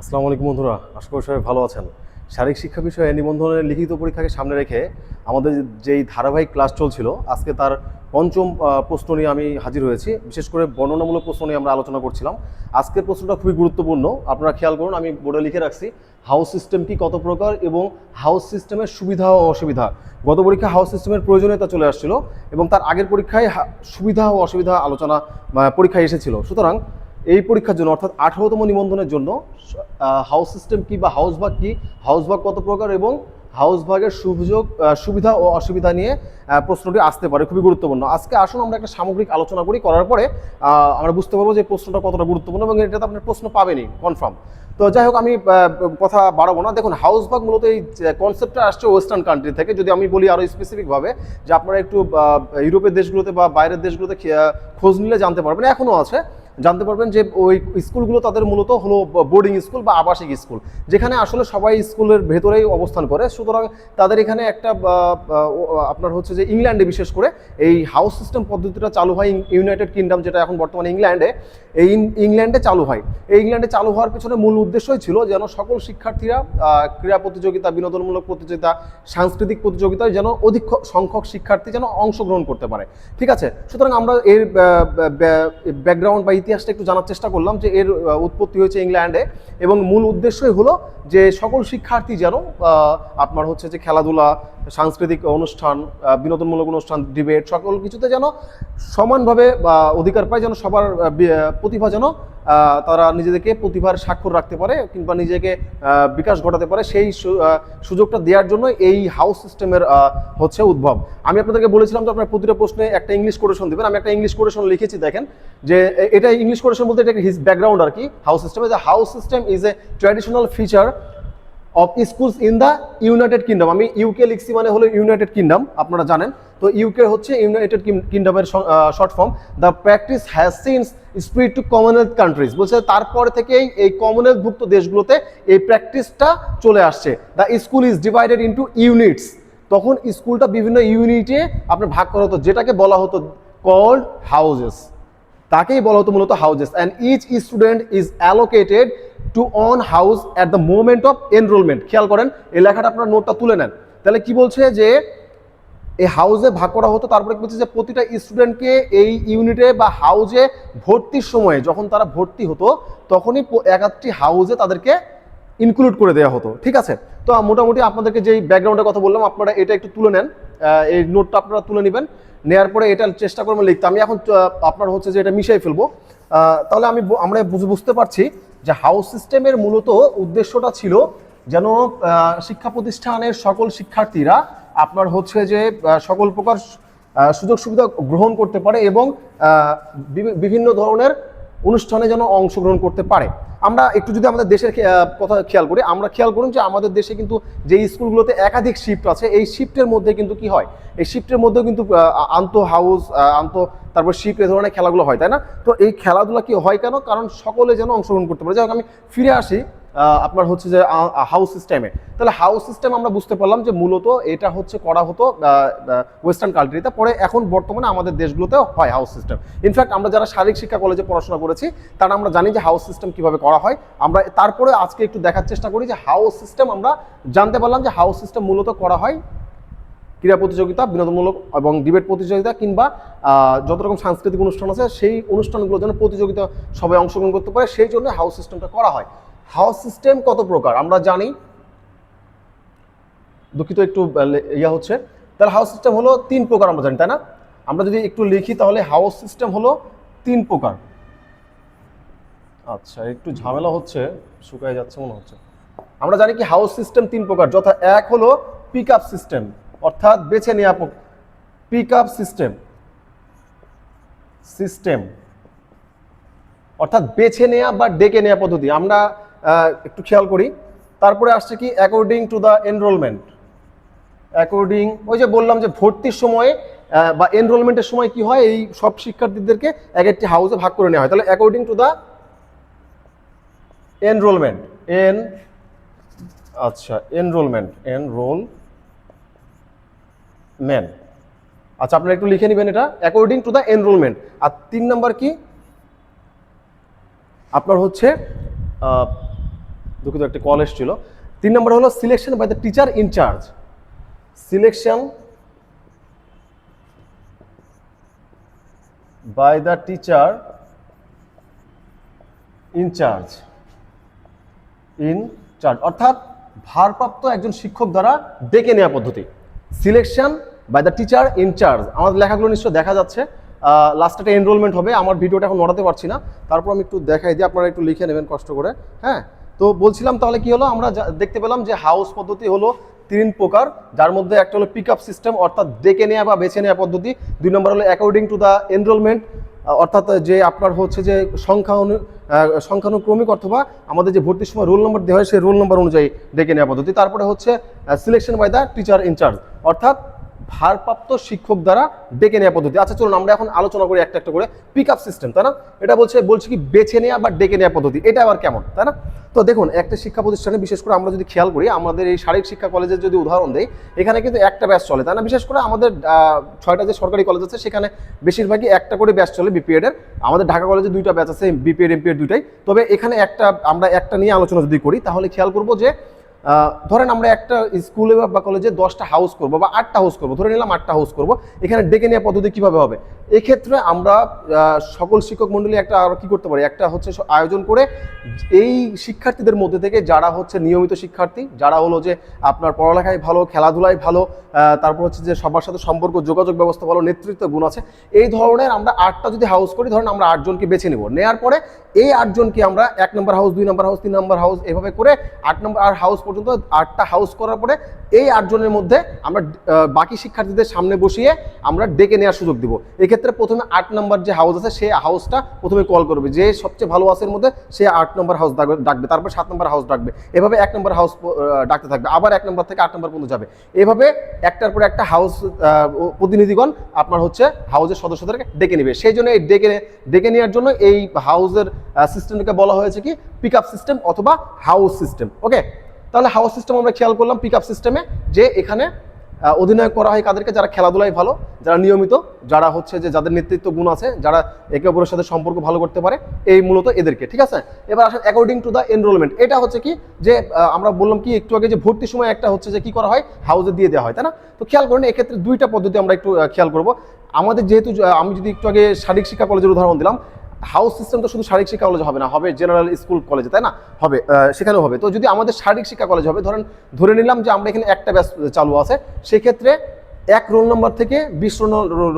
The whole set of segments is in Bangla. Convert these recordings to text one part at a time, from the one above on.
আসসালামু আলাইকুম বন্ধুরা, আশা করি সবাই ভালো আছেন। শারীরিক শিক্ষা বিষয়ে নিবন্ধনের লিখিত পরীক্ষাকে সামনে রেখে আমাদের যেই ধারাবাহিক ক্লাস চলছিল, আজকে তার পঞ্চম প্রশ্ন নিয়ে আমি হাজির হয়েছি। বিশেষ করে বর্ণনামূলক প্রশ্ন নিয়ে আমরা আলোচনা করছিলাম। আজকের প্রশ্নটা খুবই গুরুত্বপূর্ণ, আপনারা খেয়াল করুন, আমি বোর্ডে লিখে রাখছি, হাউস সিস্টেম কি কত প্রকার এবং হাউস সিস্টেমের সুবিধা ও অসুবিধা? গত পরীক্ষা হাউস সিস্টেমের প্রয়োজনীয়তা চলে আসছিল এবং তার আগের পরীক্ষায় সুবিধা ও অসুবিধা আলোচনা পরীক্ষায় এসেছিল। সুতরাং এই পরীক্ষার জন্য, অর্থাৎ আঠারোতম নিবন্ধনের জন্য হাউস সিস্টেম কি বা হাউস ভাগ কি হাউস ভাগ কত প্রকার এবং হাউস ভাগের সুযোগ সুবিধা ও অসুবিধা নিয়ে প্রশ্নটি আসতে পারে, খুবই গুরুত্বপূর্ণ। আজকে আসুন আমরা একটা সামগ্রিক আলোচনা করি, করার পরে আমরা বুঝতে পারব যে প্রশ্নটা কতটা গুরুত্বপূর্ণ এবং এটাতে আপনার প্রশ্ন পাবেনই কনফার্ম তো যাই হোক, আমি কথা বাড়াবো না। দেখুন হাউস ভাগ মূলত এই কনসেপ্টটা আসছে ওয়েস্টার্ন কান্ট্রি থেকে। যদি আমি বলি আরও স্পেসিফিকভাবে যে আপনারা একটু ইউরোপের দেশগুলোতে বা বাইরের দেশগুলোতে খোঁজ নিলে জানতে পারবেন এখনও আছে। জানতে পারবেন যে ওই স্কুলগুলো তাদের মূলত হলো বোর্ডিং স্কুল বা আবাসিক স্কুল, যেখানে আসলে সবাই স্কুলের ভেতরেই অবস্থান করে। সুতরাং তাদের এখানে একটা আপনার হচ্ছে যে ইংল্যান্ডে বিশেষ করে এই হাউস সিস্টেম পদ্ধতিটা চালু হয় ইউনাইটেড কিংডম, যেটা এখন বর্তমানে ইংল্যান্ডে। এই ইংল্যান্ডে চালু হয়। এই ইংল্যান্ডে চালু হওয়ার পেছনে মূল উদ্দেশ্যই ছিল যেন সকল শিক্ষার্থীরা ক্রীড়া প্রতিযোগিতা, বিনোদনমূলক প্রতিযোগিতা, সাংস্কৃতিক প্রতিযোগিতায় যেন অধিক সংখ্যক শিক্ষার্থী যেন অংশগ্রহণ করতে পারে। ঠিক আছে? সুতরাং আমরা এর ব্যাকগ্রাউন্ড বা ইতিহাসটা একটু জানার চেষ্টা করলাম যে এর উৎপত্তি হয়েছে ইংল্যান্ডে এবং মূল উদ্দেশ্যই হলো যে সকল শিক্ষার্থী যেন আপনার হচ্ছে যে খেলাধুলা, সাংস্কৃতিক অনুষ্ঠান বিনোদনমূলক অনুষ্ঠান ডিবেট সকল কিছুতে যেন সমানভাবে অধিকার পায় যেন সবার প্রতিভা যেন তারা নিজেদেরকে প্রতিভার স্বাক্ষর রাখতে পারে কিংবা নিজেকে বিকাশ ঘটাতে পারে সেই সুযোগটা দেওয়ার জন্য এই হাউস সিস্টেমের হচ্ছে উদ্ভব। আমি আপনাদেরকে বলেছিলাম যে আপনার প্রতিটা প্রশ্নে একটা ইংলিশ কোরেশন দেবেন। আমি একটা ইংলিশ কোরেশন লিখেছি, দেখেন। যে এটা ইংলিশ কোরেশন বলতে এটা হিজ ব্যাকগ্রাউন্ড আর কি হাউস সিস্টেমে যে house system is a traditional feature of schools in the United Kingdom আমি ইউকে লিখছি মানে হলো ইউনাইটেড কিংডম আপনারা জানেন। তো ইউকে হচ্ছে United কিংডমের short form the practice has since spread to Commonwealth countries বলছে তারপরে থেকেই এই কমনওয়েলথভুক্ত দেশগুলোতে এই প্র্যাকটিসটা চলে আসছে। The school is divided into units তখন স্কুলটা বিভিন্ন ইউনিটে আপনার ভাগ করা হতো, যেটাকে বলা হতো কল্ড হাউজেস তাকেই বলা হতো মূলত houses and each student is allocated to on house at the moment of enrolment খেয়াল করেন, এই লেখাটা আপনার নোটটা তুলে নেন। তাহলে কি বলছে যে এই হাউসে ভাগ করা হতো, তারপরে কি বলছে যে প্রতিটা স্টুডেন্টকে এই ইউনিটে বা হাউজে ভর্তির সময়ে যখন তারা ভর্তি হতো, তখনই প- এক একটি হাউজে তাদেরকে ইনক্লুড করে দেওয়া হতো, ঠিক আছে? তো মোটামুটি আপনাদেরকে যেই ব্যাকগ্রাউন্ডের কথা বললাম, আপনারা এটা একটু তুলে নেন এই নোটটা আপনারা তুলে নেবেন নেওয়ার পরে এটা চেষ্টা করবেন লিখতে। আমি এখন আপনার হচ্ছে যে এটা মিশিয়ে ফেলব। তাহলে আমি আমরা বুঝ- বুঝতে পারছি যে হাউস সিস্টেমের মূলত উদ্দেশ্যটা ছিল যেন শিক্ষা প্রতিষ্ঠানের সকল শিক্ষার্থীরা আপনার হচ্ছে যে সকল প্রকার সুযোগ সুবিধা গ্রহণ করতে পারে এবং বিভিন্ন ধরনের অনুষ্ঠানে যেন অংশগ্রহণ করতে পারে। আমরা একটু যদি আমাদের দেশের কথা খেয়াল করি, আমরা খেয়াল করুন যে আমাদের দেশে কিন্তু যে স্কুলগুলোতে একাধিক শিফট আছে, এই শিফটের মধ্যে কিন্তু কি হয়? এই শিফটের মধ্যেও কিন্তু আন্ত হাউস আন্ত তারপর শিফট এই ধরনের খেলাগুলো হয়, তাই না? তো এই খেলাধুলা কি হয় কেন? কারণ সকলে যেন অংশগ্রহণ করতে পারে। যাই আমি ফিরে আসি আপনার হচ্ছে যে হাউস সিস্টেমে তাহলে হাউস সিস্টেম আমরা বুঝতে পারলাম যে মূলত এটা হচ্ছে করা হতো ওয়েস্টার্ন কান্ট্রিতে পরে এখন বর্তমানে আমাদের দেশগুলোতেও হয় হাউস সিস্টেম ইনফ্যাক্ট আমরা যারা শারীরিক শিক্ষা কলেজে পড়াশোনা করেছি, তারা আমরা জানি যে হাউস সিস্টেম কীভাবে করা হয়। আমরা তারপরে আজকে একটু দেখার চেষ্টা করি যে হাউস সিস্টেম আমরা জানতে পারলাম যে হাউস সিস্টেম মূলত করা হয়। ক্রীড়া প্রতিযোগিতা, বিনোদনমূলক এবং ডিবেট প্রতিযোগিতা কিংবা যত রকম সাংস্কৃতিক অনুষ্ঠান আছে, সেই অনুষ্ঠানগুলো যেন প্রতিযোগিতা সবাই অংশগ্রহণ করতে পারে, সেই জন্য হাউস সিস্টেমটা করা হয়। হাউস সিস্টেম কত প্রকার? আমরা জানি, দুঃখিত একটু ইয়া হচ্ছে, তাহলে হাউস সিস্টেম হলো তিন প্রকার আমরা জানি, তাই না? আমরা যদি একটু লিখি তাহলে হাউস সিস্টেম হলো তিন প্রকার। আচ্ছা একটু ঝামেলা হচ্ছে, শুকায় যাচ্ছে মনে হচ্ছে। আমরা জানি কি হাউস সিস্টেম তিন প্রকার, যথা এক হলো পিক আপ সিস্টেম অর্থাৎ বেছে নেওয়া পিক আপ সিস্টেম সিস্টেম অর্থাৎ বেছে নেওয়া বা ডেকে নেওয়া পদ্ধতি। আমরা একটু খেয়াল করি। তারপরে আসছে কি according to the enrolment according ওই যে বললাম যে ভর্তির সময়ে বা এনরোলমেন্টের সময় কি হয়, এই সব শিক্ষার্থীদেরকে এক একটি হাউসে ভাগ করে নেওয়া হয়। তাহলে অ্যাকর্ডিং টু দ্য এনরোলমেন্ট এন আচ্ছা এনরোলমেন্ট এনরোল ম্যান আচ্ছা আপনারা একটু লিখে নেবেন এটা অ্যাকর্ডিং টু দ্য এনরোলমেন্ট আর তিন নাম্বার কি? আপনার হচ্ছে দুঃখিত, একটা কল এসেছিল। তিন নম্বর হলো selection by the teacher in charge selection by the teacher in charge in charge অর্থাৎ ভারপ্রাপ্ত একজন শিক্ষক দ্বারা ডেকে নেওয়া পদ্ধতি। Selection by the teacher in charge আমাদের লেখাগুলো নিশ্চয় দেখা যাচ্ছে। লাস্ট একটা এনরোলমেন্ট হবে। আমার ভিডিওটা এখন নড়াতে পারছি না। তারপর আমি একটু দেখাই দিই। আপনারা একটু লিখে নেবেন কষ্ট করে। হ্যাঁ? তো বলছিলাম তাহলে কি হলো? আমরা দেখতে পেলাম যে হাউস পদ্ধতি হলো তিন প্রকার। যার মধ্যে একটা হলো পিক আপ সিস্টেম অর্থাৎ ডেকে নেওয়া বা বেছে নেওয়া পদ্ধতি। দুই নম্বর হলো অ্যাকর্ডিং টু দ্য এনরোলমেন্ট অর্থাৎ যে আপনার হচ্ছে যে সংখ্যা অনু সংখ্যানুক্রমিক অথবা আমাদের যে ভর্তির সময় রোল নম্বর দেওয়া হয়, সেই রোল নম্বর অনুযায়ী ডেকে নেওয়া পদ্ধতি। তারপরে হচ্ছে selection by the teacher in charge অর্থাৎ ভারপ্রাপ্ত শিক্ষক দ্বারা ডেকে নেওয়া পদ্ধতি। আচ্ছা চলুন আমরা এখন আলোচনা করি একটা একটা করে পিক আপ সিস্টেম তাই না? এটা বলছে বলছে কি বেছে নেওয়া বা ডেকে নেওয়া পদ্ধতি। এটা আবার কেমন, তাই না? তো দেখুন, একটা শিক্ষা প্রতিষ্ঠানে বিশেষ করে আমরা যদি খেয়াল করি, আমাদের এই শারীরিক শিক্ষা কলেজের যদি উদাহরণ দেই, এখানে কিন্তু একটা ব্যাচ চলে, তাই না? বিশেষ করে আমাদের ছয়টা যে সরকারি কলেজ আছে, সেখানে বেশিরভাগই একটা করে ব্যাচ চলে বিপিএড এর আমাদের ঢাকা কলেজে দুইটা ব্যাচ আছে বিপিএড এমপিএড দুইটাই। তবে এখানে একটা, আমরা একটা নিয়ে আলোচনা যদি করি, তাহলে খেয়াল করব যে ধরেন আমরা একটা স্কুলে বা- কলেজে দশটা হাউস করব বা আটটা হাউস করব, ধরে নিলাম আটটা হাউস করব, এখানে ডেকে নেওয়া পদ্ধতি কীভাবে হবে? এক্ষেত্রে আমরা সকল শিক্ষক মণ্ডলী একটা আর কি করতে পারি? একটা হচ্ছে আয়োজন করে এই শিক্ষার্থীদের মধ্যে থেকে যারা হচ্ছে নিয়মিত শিক্ষার্থী, যারা হলো যে আপনার পড়ালেখায় ভালো, খেলাধুলায় ভালো তারপর হচ্ছে যে সবার সাথে সম্পর্ক, যোগাযোগ ব্যবস্থা ভালো, নেতৃত্ব গুণ আছে, এই ধরনের আমরা আটটা যদি হাউস করি, ধরেন আমরা আটজনকে বেছে নেব। নেওয়ার পরে এই আটজনকে আমরা এক নম্বর হাউস দুই নম্বর হাউস তিন নম্বর হাউস এভাবে করে আট নম্বর আর হাউস পর্যন্ত আটটা হাউস করার পরে এই আটজনের মধ্যে আমরা বাকি শিক্ষার্থীদের সামনে বসিয়ে আমরা ডেকে নেওয়ার সুযোগ দিব। এক্ষেত্রে প্রথমে আট নম্বর যে হাউস আছে সেই হাউসটা প্রথমে কল করবে। যে সবচেয়ে ভালো আসের মধ্যে, সে আট নম্বর হাউস ডাকবে ডাকবে। তারপর সাত নম্বর হাউস ডাকবে। এভাবে এক নম্বর হাউস ডাকতে থাকবে। আবার এক নম্বর থেকে আট নম্বর পর্যন্ত যাবে। এভাবে একটার পর একটা হাউস প্রতিনিধিগণ আপনার হচ্ছে হাউসের সদস্যদেরকে ডেকে নেবে। সেই জন্য এই ডেকে ডেকে নেওয়ার জন্য এই হাউসের সিস্টেমটাকে বলা হয়েছে কি? পিক আপ সিস্টেম অথবা হাউস সিস্টেম ওকে তাহলে হাউস সিস্টেম আমরা খেয়াল করলাম পিক আপ সিস্টেমে যে এখানে অধিনায়ক করা হয় কাদেরকে? যারা খেলাধুলায় ভালো, যারা নিয়মিত, যারা হচ্ছে যে যাদের নেতৃত্ব গুণ আছে, যারা একে অপরের সাথে সম্পর্ক ভালো করতে পারে, এই মূলত এদেরকে, ঠিক আছে? এবার আসেন অ্যাকর্ডিং টু দ্য এনরোলমেন্ট এটা হচ্ছে কি যে আমরা বললাম কি একটু আগে যে ভর্তির সময় একটা হচ্ছে যে কি করা হয়? হাউসে দিয়ে দেওয়া হয়, তাই না? তো খেয়াল করেন এক্ষেত্রে দুইটা পদ্ধতি আমরা একটু খেয়াল করব। আমাদের যেহেতু আমি যদি একটু আগে শারীরিক শিক্ষা কলেজের উদাহরণ দিলাম হাউস সিস্টেম তো শুধু শারীরিক শিক্ষা কলেজে হবে না, হবে জেনারেল স্কুল কলেজে তাই না? হবে সেখানেও হবে। তো যদি আমাদের শারীরিক শিক্ষা কলেজ হবে, ধরেন, ধরে নিলাম যে আমরা এখানে একটা ব্যাচ চালু আছে, সেক্ষেত্রে এক রোল নম্বর থেকে বিশ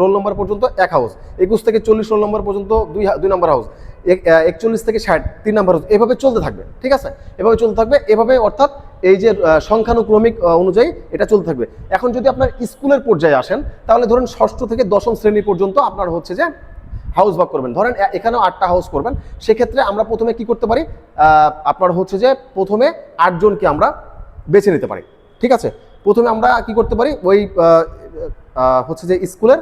রোল নম্বর পর্যন্ত এক হাউস একুশ থেকে চল্লিশ রোল নম্বর পর্যন্ত দুই দুই নম্বর হাউস এক- একচল্লিশ থেকে ষাট, তিন নম্বর হাউস এভাবে চলতে থাকবে, ঠিক আছে? এভাবে চলতে থাকবে, এভাবে অর্থাৎ এই যে সংখ্যানুক্রমিক অনুযায়ী এটা চলতে থাকবে। এখন যদি আপনার স্কুলের পর্যায়ে আসেন, তাহলে ধরুন ষষ্ঠ থেকে দশম শ্রেণি পর্যন্ত আপনার হচ্ছে যে হাউস ভাগ করবেন। ধরেন এখানেও আটটা হাউস করবেন। সেক্ষেত্রে আমরা প্রথমে কি করতে পারি? আপনার হচ্ছে যে প্রথমে আটজনকে আমরা বেছে নিতে পারি। ঠিক আছে? প্রথমে আমরা কি করতে পারি? ওই হচ্ছে যে স্কুলের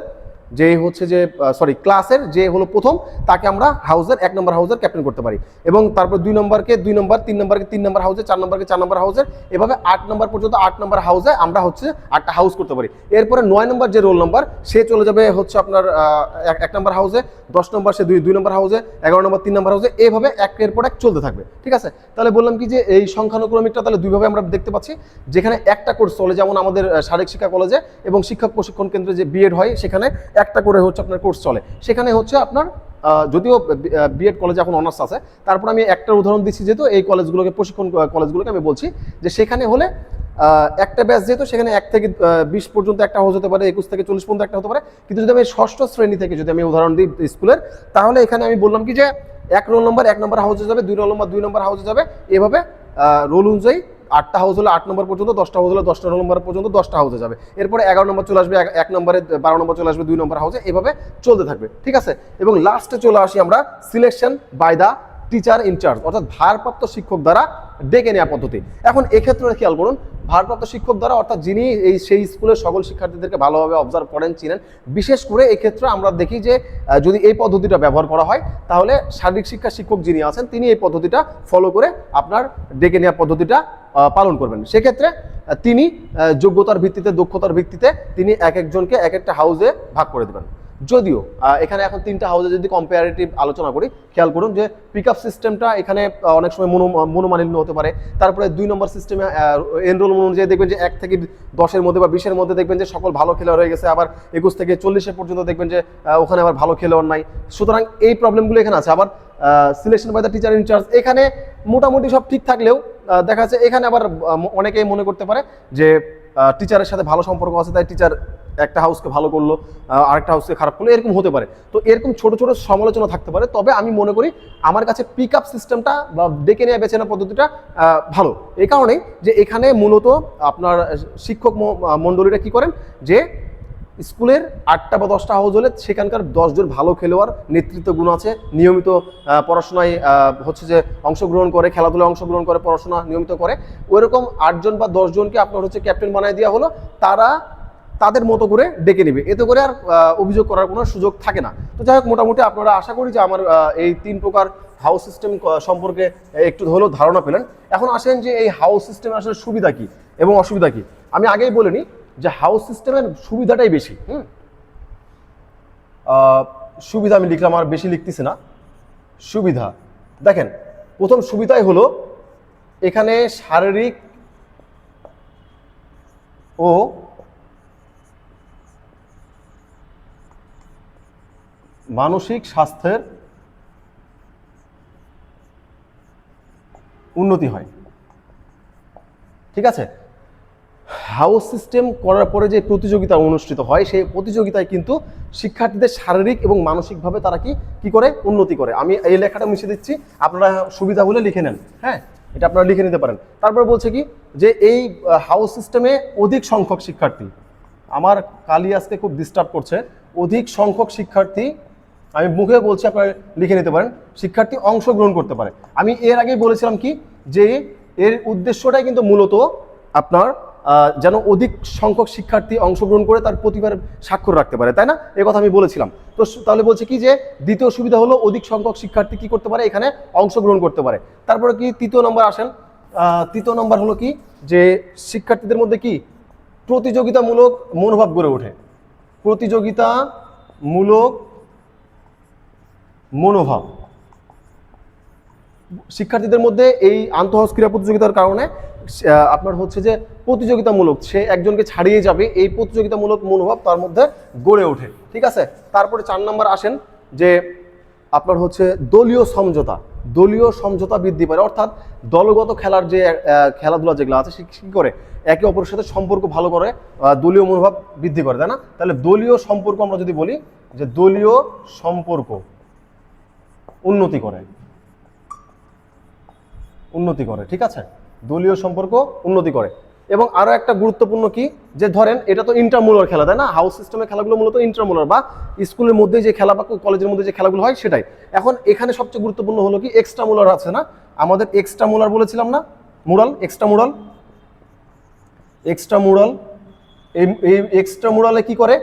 যে হচ্ছে যে সরি ক্লাসের যে হলো প্রথম, তাকে আমরা হাউসের এক নম্বর হাউসের ক্যাপ্টেন করতে পারি। এবং তারপর দুই নম্বরকে দুই নম্বর তিন নম্বরকে তিন নম্বর হাউসে চার নম্বরকে চার নম্বর হাউসের এভাবে আট নম্বর পর্যন্ত আট নম্বর হাউসে আমরা হচ্ছে আটটা হাউস করতে পারি। এরপরে নয় নম্বর যে রোল নম্বর সে চলে যাবে হচ্ছে আপনার এক- নম্বর হাউসে দশ নম্বর সে দুই দুই নম্বর হাউসে এগারো নম্বর তিন নম্বর হাউসে এইভাবে একের পর এক চলতে থাকবে। ঠিক আছে? তাহলে বললাম কি যে, এই সংখ্যানুক্রমিকটা তাহলে দুইভাবে আমরা দেখতে পাচ্ছি। যেখানে একটা কোর্স চলে যেমন আমাদের শারীরিক শিক্ষা কলেজে এবং শিক্ষক প্রশিক্ষণ কেন্দ্রে যে বিএড হয়, সেখানে একটা করে হচ্ছে আপনার কোর্স চলে। সেখানে হচ্ছে আপনার যদিও বিএড কলেজে এখন অনার্স আছে, তারপর আমি একটা উদাহরণ দিচ্ছি যেহেতু, এই কলেজগুলোকে প্রশিক্ষণ কলেজগুলোকে আমি বলছি যে সেখানে হলে একটা ব্যাচ যেহেতু, সেখানে এক থেকে বিশ পর্যন্ত একটা হাউস হতে পারে, একুশ থেকে চল্লিশ পর্যন্ত একটা হতে পারে। কিন্তু যদি আমি ষষ্ঠ শ্রেণি থেকে যদি আমি উদাহরণ দিই স্কুলের, তাহলে এখানে আমি বললাম কি যে, এক রোল নম্বর এক নম্বর হাউসে যাবে, দুই রোল নম্বর দুই নম্বর হাউসে যাবে। এভাবে রোল অনুযায়ী আটটা হাউস হলে আট নম্বর পর্যন্ত, দশটা হাউস হলে দশটা নম্বর পর্যন্ত, দশটা হাউসে যাবে। এরপরে এগারো নম্বর চলে আসবে, এক- নম্বরে বারো নম্বর চলে আসবে, দুই নম্বর হাউসে এভাবে চলতে থাকবে, ঠিক আছে? এবং লাস্টে চলে আসি আমরা selection by the teacher in charge অর্থাৎ ভারপ্রাপ্ত শিক্ষক দ্বারা ডেকে নেওয়া পদ্ধতি। এখন এক্ষেত্রে খেয়াল করুন ভারপ্রাপ্ত শিক্ষক দ্বারা, অর্থাৎ যিনি এই সেই স্কুলের সকল শিক্ষার্থীদেরকে ভালোভাবে অবজার্ভ করেন, চিনেন, বিশেষ করে এক্ষেত্রে আমরা দেখি যে যদি এই পদ্ধতিটা ব্যবহার করা হয়, তাহলে শারীরিক শিক্ষা শিক্ষক যিনি আছেন, তিনি এই পদ্ধতিটা ফলো করে আপনার ডেকে নেওয়া পদ্ধতিটা পালন করবেন। সেক্ষেত্রে তিনি যোগ্যতার ভিত্তিতে, দক্ষতার ভিত্তিতে তিনি এক একজনকে এক একটা হাউসে ভাগ করে দেবেন। যদিও এখানে এখন তিনটা হাউসে যদি কম্পারেটিভ আলোচনা করি, খেয়াল করুন যে পিক আপ সিস্টেমটা এখানে অনেক সময় মনো, মনোমালিন্য হতে পারে। তারপরে দুই নম্বর সিস্টেমে এনরোল অনুযায়ী দেখবেন যে এক থেকে দশের মধ্যে বা বিশের মধ্যে দেখবেন যে সকল ভালো খেলোয়াড় হয়ে গেছে, আবার একুশ থেকে চল্লিশে পর্যন্ত দেখবেন যে ওখানে আবার ভালো খেলোয়াড় নাই। সুতরাং এই প্রবলেমগুলো এখানে আছে। আবার selection by the teacher in charge এখানে মোটামুটি সব ঠিক থাকলেও দেখা যাচ্ছে এখানে আবার অনেকেই মনে করতে পারে যে টিচারের সাথে ভালো সম্পর্ক আছে, তাই টিচার একটা হাউসকে ভালো করল আরেকটা হাউসকে খারাপ করল, এরকম হতে পারে। তো এরকম ছোট ছোট সমালোচনা থাকতে পারে, তবে আমি মনে করি আমার কাছে পিক আপ সিস্টেমটা বা ডেকে নেওয়া, বেছে নেওয়া পদ্ধতিটা ভালো। এই কারণেই যে এখানে মূলত আপনার শিক্ষক মণ্ডলীরা কি করেন? যে স্কুলের আটটা বা দশটা হাউস হলে সেখানকার দশজন ভালো খেলোয়াড় নেতৃত্ব গুণ আছে। নিয়মিত পড়াশোনায় হচ্ছে যে অংশগ্রহণ করে, খেলাধুলায় অংশগ্রহণ করে, পড়াশোনা নিয়মিত করে। ওইরকম আটজন বা দশজনকে আপনার হচ্ছে ক্যাপ্টেন বানায় দেওয়া হলো। তারা তাদের মতো করে ডেকে নেবে। এতে করে আর অভিযোগ করার কোনো সুযোগ থাকে না। তো যাই হোক, মোটামুটি আপনারা আশা করি যে আমার এই তিন প্রকার হাউস সিস্টেম সম্পর্কে একটু হলেও ধারণা পেলেন। এখন আসেন যে এই হাউস সিস্টেমের আসলে সুবিধা কী এবং অসুবিধা কী? আমি আগেই বলিনি যে হাউস সিস্টেমের সুবিধাটাই বেশি। সুবিধা আমি লিখলাম, আর বেশি লিখতেছি না। সুবিধা। দেখেন, প্রথম সুবিধাই হলো এখানে শারীরিক ও মানসিক স্বাস্থ্যের উন্নতি হয়। ঠিক আছে? হাউস সিস্টেম করার পরে যে প্রতিযোগিতা অনুষ্ঠিত হয়, সেই প্রতিযোগিতায় কিন্তু শিক্ষার্থীদের শারীরিক এবং মানসিকভাবে তারা কি কি করে? উন্নতি করে। আমি এই লেখাটা মিশিয়ে দিচ্ছি। আপনারা সুবিধা বলে লিখে নেন হ্যাঁ? এটা আপনারা লিখে নিতে পারেন। তারপর বলছে কি, যে এই হাউস সিস্টেমে অধিক সংখ্যক শিক্ষার্থী। আমার কালি আজকে খুব ডিস্টার্ব করছে। অধিক সংখ্যক শিক্ষার্থী, আমি মুখে বলছি, আপনারা লিখে নিতে পারেন। শিক্ষার্থী অংশগ্রহণ করতে পারে। আমি এর আগেই বলেছিলাম কি, যে এর উদ্দেশ্যটাই কিন্তু মূলত আপনার যেন অধিক সংখ্যক শিক্ষার্থী অংশগ্রহণ করে তার প্রতিভার স্বাক্ষর রাখতে পারে, তাই না? এ কথা আমি বলেছিলাম। তো তাহলে বলছে কি যে, দ্বিতীয় সুবিধা হলো অধিক সংখ্যক শিক্ষার্থী কি করতে পারে? এখানে অংশগ্রহণ করতে পারে। তারপরে কি তৃতীয় নম্বর আসেন? তৃতীয় নম্বর হলো কি যে, শিক্ষার্থীদের মধ্যে কি প্রতিযোগিতামূলক মনোভাব গড়ে ওঠে। প্রতিযোগিতামূলক মনোভাব। শিক্ষার্থীদের মধ্যে এই আন্তঃহাউস ক্রীড়া প্রতিযোগিতার কারণে আপনার হচ্ছে যে প্রতিযোগিতামূলক সে একজনকে ছাড়িয়ে যাবে, এই প্রতিযোগিতামূলক মনোভাব তার মধ্যে গড়ে ওঠে। ঠিক আছে? তারপরে চার নম্বর আসেন যে আপনার হচ্ছে দলীয় সমঝোতা। দলীয় সমঝোতা বৃদ্ধি পায়। অর্থাৎ দলগত খেলার যে খেলাধুলা যেগুলো আছে, সে কী করে? একে অপরের সাথে সম্পর্ক ভালো করে দলীয় মনোভাব বৃদ্ধি করে, তাই না? তাহলে দলীয় সম্পর্ক আমরা যদি বলি যে দলীয় সম্পর্ক উন্নতি করে। উন্নতি করে, ঠিক আছে? দলীয় সম্পর্ক উন্নতি করে। এবং আরও একটা গুরুত্বপূর্ণ কি? যে ধরেন, এটা তো ইন্টারমুলার খেলা, তাই না? হাউস সিস্টেমের খেলাগুলো মূলত ইন্টারমুলার বা স্কুলের মধ্যে যে খেলা বা কলেজের মধ্যে যে খেলাগুলো হয় সেটাই। এখন এখানে সবচেয়ে গুরুত্বপূর্ণ হলো কি? এক্সট্রা মুলার আছে না? আমাদের এক্সট্রা মুলার বলেছিলাম না? Mural extra mural extra mural এই এক্সট্রা মুরালে কি করে?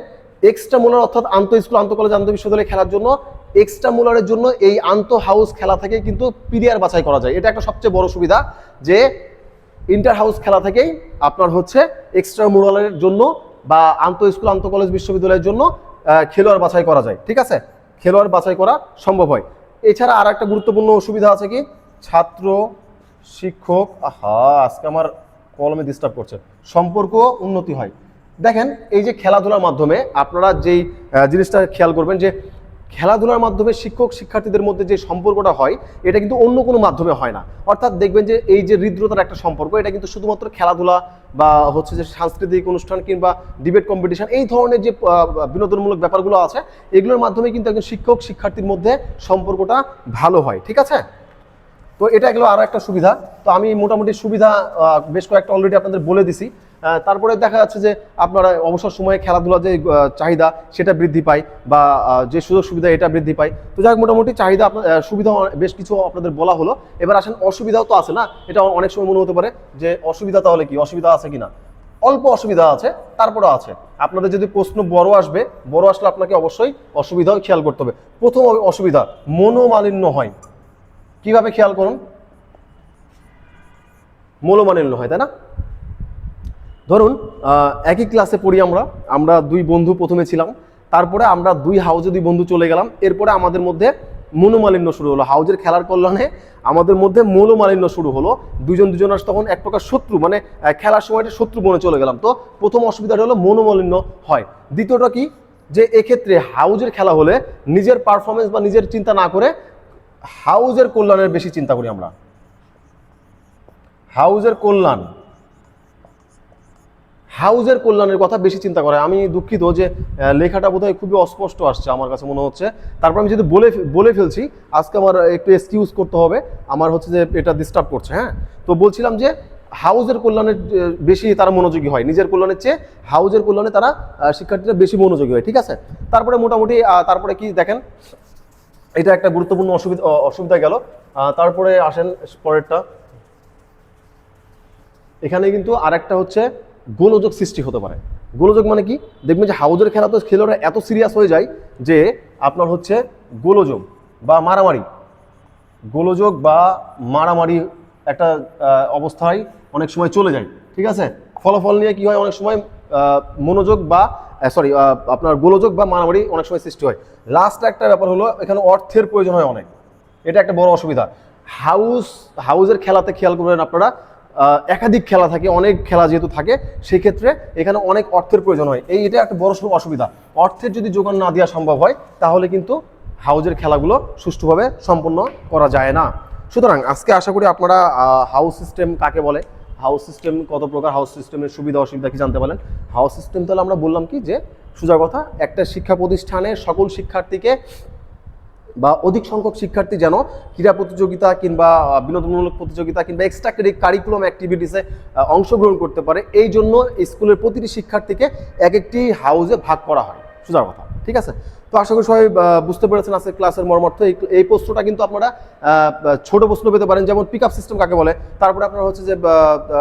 এক্সট্রা মুলার অর্থাৎ আন্ত স্কুল আন্ত কলেজ আন্ত বিশ্ববিদ্যালয়ে খেলার জন্য এক্সট্রা মুলারের জন্য এই আন্ত হাউস খেলা থেকে কিন্তু পিরিয়ার বাছাই করা যায়। এটা একটা সবচেয়ে বড় সুবিধা যে ইন্টার হাউস খেলা থেকেই আপনার হচ্ছে এক্সট্রা মুরালের জন্য বা আন্ত স্কুল আন্ত কলেজ বিশ্ববিদ্যালয়ের জন্য খেলোয়াড় বাছাই করা যায়। ঠিক আছে? খেলোয়াড় বাছাই করা সম্ভব হয়। এছাড়া আর একটা গুরুত্বপূর্ণ সুবিধা আছে কি? ছাত্র, শিক্ষক, আহা, আজকে আমার কলমে ডিস্টার্ব করছে। সম্পর্ক উন্নতি হয়। দেখেন, এই যে খেলাধুলার মাধ্যমে আপনারা যেই জিনিসটা খেয়াল করবেন যে খেলাধুলার মাধ্যমে শিক্ষক শিক্ষার্থীদের মধ্যে যে সম্পর্কটা হয়, এটা কিন্তু অন্য কোনো মাধ্যমে হয় না। অর্থাৎ দেখবেন যে এই যে হৃদ্রতার একটা সম্পর্ক, এটা কিন্তু শুধুমাত্র খেলাধুলা বা হচ্ছে যে সাংস্কৃতিক অনুষ্ঠান কিংবা ডিবেট কম্পিটিশন এই ধরনের যে বিনোদনমূলক ব্যাপারগুলো আছে, এগুলোর মাধ্যমে কিন্তু একজন শিক্ষক শিক্ষার্থীর মধ্যে সম্পর্কটা ভালো হয়। ঠিক আছে? তো এটা গেলো আরও একটা সুবিধা। তো আমি মোটামুটি সুবিধা বেশ কয়েকটা অলরেডি আপনাদের বলে দিছি। তারপরে দেখা যাচ্ছে যে আপনারা অবসর সময়ে খেলাধুলা যে চাহিদা সেটা বৃদ্ধি পায় বা যে সুযোগ সুবিধা এটা বৃদ্ধি পায়। তো যাই মোটামুটি চাহিদা আপনার সুবিধা বেশ কিছু আপনাদের বলা হলো। এবার আসেন, অসুবিধাও তো আছে না? এটা অনেক সময় মনে হতে পারে যে অসুবিধা তাহলে কি? অসুবিধা আছে কিনা? অল্প অসুবিধা আছে, তারপরেও আছে। আপনাদের যদি প্রশ্ন বড় আসবে, বড় আসলে আপনাকে অবশ্যই অসুবিধাও খেয়াল করতে হবে। প্রথম অসুবিধা, মনোমালিন্য হয়। কীভাবে খেয়াল করুন? মনোমালিন্য হয়, তাই না? ধরুন একই ক্লাসে পড়ি আমরা আমরা দুই বন্ধু প্রথমে ছিলাম, তারপরে আমরা দুই হাউজে দুই বন্ধু চলে গেলাম, এরপরে আমাদের মধ্যে মনোমালিন্য শুরু হলো। হাউজের খেলার কল্যাণে আমাদের মধ্যে মনোমালিন্য শুরু হলো। দুজন দুজন দুজনের তখন এক প্রকার শত্রু মানে খেলার সময়টা শত্রু বনে চলে গেলাম। তো প্রথম অসুবিধাটা হলো মনোমালিন্য হয়। দ্বিতীয়টা কি? যে এক্ষেত্রে হাউজের খেলা হলে নিজের পারফরমেন্স বা নিজের চিন্তা না করে হাউজের কল্যাণের বেশি চিন্তা করি আমরা। হাউজের কল্যাণ হাউজের কল্যাণের কথা বেশি চিন্তা করে। আমি দুঃখিত যে লেখাটা বোধহয় খুবই অস্পষ্ট আসছে আমার কাছে মনে হচ্ছে। তারপর আমি যদি বলে বলে ফেলছি, আজকে আমার একটু এক্সকিউজ করতে হবে। আমার হচ্ছে যে, এটা ডিস্টার্ব করছে হ্যাঁ? তো বলছিলাম যে, হাউজের কল্যাণের বেশি তারা মনোযোগী হয়। নিজের কল্যাণের চেয়ে হাউজের কল্যাণে তারা শিক্ষার্থীরা বেশি মনোযোগী হয়, ঠিক আছে? তারপরে মোটামুটি তারপরে কি দেখেন, এটা একটা গুরুত্বপূর্ণ অসুবিধা অসুবিধা গেল। তারপরে আসেন পরেরটা। এখানে কিন্তু আরেকটা হচ্ছে গোলযোগ সৃষ্টি হতে পারে। গোলযোগ মানে কি? দেখবেন যে হাউজের খেলা তো খেলোয়াড়রা এত সিরিয়াস হয়ে যায় যে আপনার হচ্ছে গোলযোগ বা মারামারি। গোলযোগ বা মারামারি একটা অবস্থায় অনেক সময় চলে যায়। ঠিক আছে? ফলাফল নিয়ে কি হয়? অনেক সময় মনোযোগ বা সরি আপনার গোলযোগ বা মারামারি অনেক সময় সৃষ্টি হয়। লাস্ট একটা ব্যাপার হলো, এখানে অর্থের প্রয়োজন হয় অনেক। এটা একটা বড় অসুবিধা। হাউস হাউসের খেলাতে খেয়াল করবেন আপনারা একাধিক খেলা থাকে, অনেক খেলা যেহেতু থাকে, সেক্ষেত্রে এখানে অনেক অর্থের প্রয়োজন হয়। এই এটা একটা বড় সড়ো অসুবিধা। অর্থের যদি যোগান না দেওয়া সম্ভব হয়, তাহলে কিন্তু হাউজের খেলাগুলো সুষ্ঠুভাবে সম্পন্ন করা যায় না। সুতরাং আজকে আশা করি আপনারা হাউস সিস্টেম কাকে বলে? হাউস সিস্টেম কত প্রকার, হাউস সিস্টেমের সুবিধা, অসুবিধা কি জানতে পারেন হাউস সিস্টেম তাহলে আমরা বললাম কি যে, সোজা কথা, একটা শিক্ষা প্রতিষ্ঠানে সকল শিক্ষার্থীকে বা অধিক সংখ্যক শিক্ষার্থী যেন ক্রীড়া প্রতিযোগিতা কিংবা বিনোদনমূলক প্রতিযোগিতা কিংবা এক্সট্রা কারিকুলাম অ্যাক্টিভিটিসে অংশগ্রহণ করতে পারে। এই জন্য স্কুলের প্রতিটি শিক্ষার্থীকে এক একটি হাউসে ভাগ করা হয়। সোজা কথা, ঠিক আছে? তো আশা করি সবাই বুঝতে পেরেছেন আজকে ক্লাসের মর্মার্থ। এই প্রশ্নটা কিন্তু আপনারা ছোট প্রশ্ন পেতে পারেন, যেমন পিক আপ সিস্টেম কাকে বলে? তারপরে আপনার হচ্ছে যে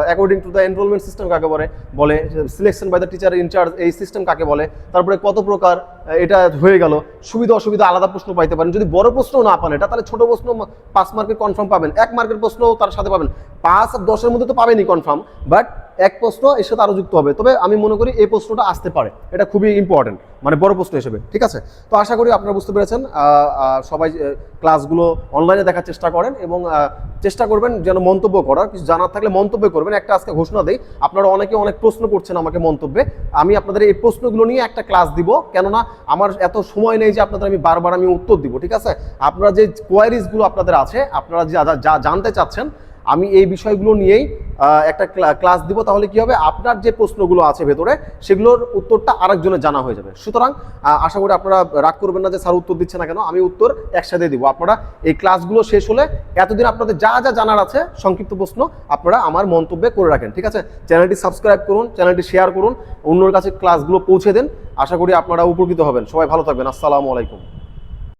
according to the enrolment system কাকে বলে বলে selection by the teacher in charge এই সিস্টেম কাকে বলে, তারপরে কত প্রকার এটা হয়ে গেল। সুবিধা অসুবিধা আলাদা প্রশ্ন পাইতে পারেন। যদি বড় প্রশ্ন না পান এটা, তাহলে ছোট প্রশ্ন পাঁচ মার্কের কনফার্ম পাবেন। এক মার্কের প্রশ্ন তার সাথে পাবেন। পাঁচ আর দশের মধ্যে তো পাবেনই কনফার্ম বাট এক প্রশ্ন এর সাথে আরও যুক্ত হবে। তবে আমি মনে করি এই প্রশ্নটা আসতে পারে। এটা খুবই ইম্পর্টেন্ট মানে বড় প্রশ্ন হিসেবে, ঠিক আছে? তো আশা করি আপনারা বুঝতে পেরেছেন সবাই ক্লাসগুলো অনলাইনে দেখার চেষ্টা করেন এবং চেষ্টা করবেন যেন মন্তব্য করার, কিছু জানার থাকলে মন্তব্য করবেন। একটা আজকে ঘোষণা দেই, আপনারা অনেকে অনেক প্রশ্ন করছেন আমাকে মন্তব্যে। আমি আপনাদের এই প্রশ্নগুলো নিয়ে একটা ক্লাস দিব, কেননা আমার এত সময় নেই যে আপনাদের আমি বারবার আমি উত্তর দিব, ঠিক আছে? আপনারা যে কোয়ারিজগুলো আপনাদের আছে, আপনারা যা- যা জানতে চাচ্ছেন আমি এই বিষয়গুলো নিয়েই একটা ক্লাস দিব, তাহলে কি হবে? আপনার যে প্রশ্নগুলো আছে ভেতরে, সেগুলোর উত্তরটা আরেকজনের জানা হয়ে যাবে। সুতরাং আশা করি আপনারা রাগ করবেন না যে স্যার উত্তর দিচ্ছে না কেন, আমি উত্তর একসাথে দিব। আপনারা এই ক্লাসগুলো শেষ হলে এতদিন আপনাদের যা যা জানার আছে, সংক্ষিপ্ত প্রশ্ন, আপনারা আমার মন্তব্যে করে রাখেন, ঠিক আছে? চ্যানেলটি সাবস্ক্রাইব করুন, চ্যানেলটি শেয়ার করুন, অন্যর কাছে ক্লাসগুলো পৌঁছে দেন। আশা করি আপনারা উপকৃত হবেন। সবাই ভালো থাকবেন। আসসালামু আলাইকুম।